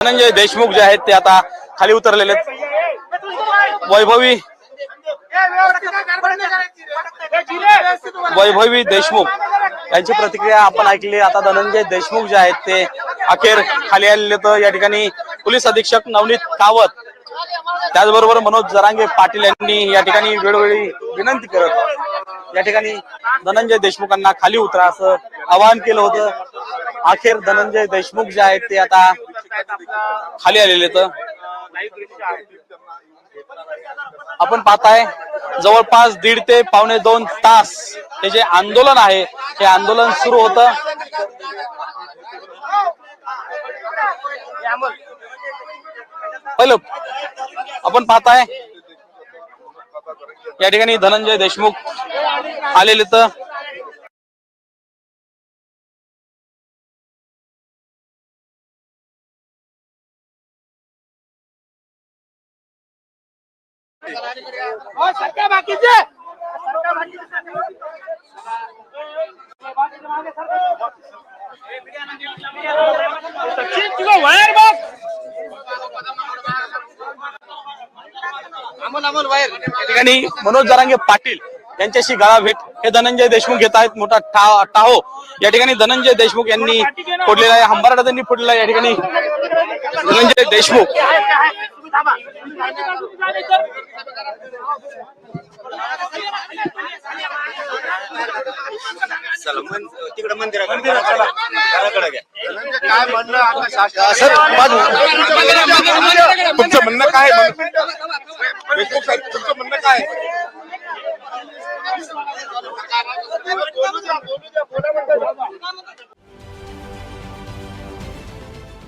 धनंजय देशमुख जे आहेत ते आता खाली उतरलेले आहेत. वैभवी वैभवी देशमुख. यांची प्रतिक्रिया आपण ऐकली. आता धनंजय देशमुख जे आहेत ते अखेर खाली आलेले तर या ठिकाणी पोलीस अधीक्षक नवनीत कावत त्याचबरोबर मनोज जरांगे पाटील यांनी या ठिकाणी वेळोवेळी विनंती करत या ठिकाणी धनंजय देशमुखांना खाली उतरा असं आवाहन केलं होतं. अखेर धनंजय देशमुख जे आहेत ते आता खाली आलेले तर? आपण पाहताय जवळपास दीड ते पावणे दोन तास हे जे आंदोलन आहे हे आंदोलन सुरू होतं. पहिलं आपण पाहताय या ठिकाणी धनंजय देशमुख आलेले तर? या ठिकाणी मनोज जरांगे पाटील यांच्याशी गळाभेट हे धनंजय देशमुख घेत आहेत. मोठा टा- टाहो. या ठिकाणी धनंजय देशमुख यांनी फोडलेला आहे. हंबारडा त्यांनी फोडलेला या ठिकाणी धनंजय देशमुख तिकडे मंदिराकडे घराकडे घ्या. काय म्हणणं आता बाजू. तुमचं म्हणणं काय तुमचं म्हणणं काय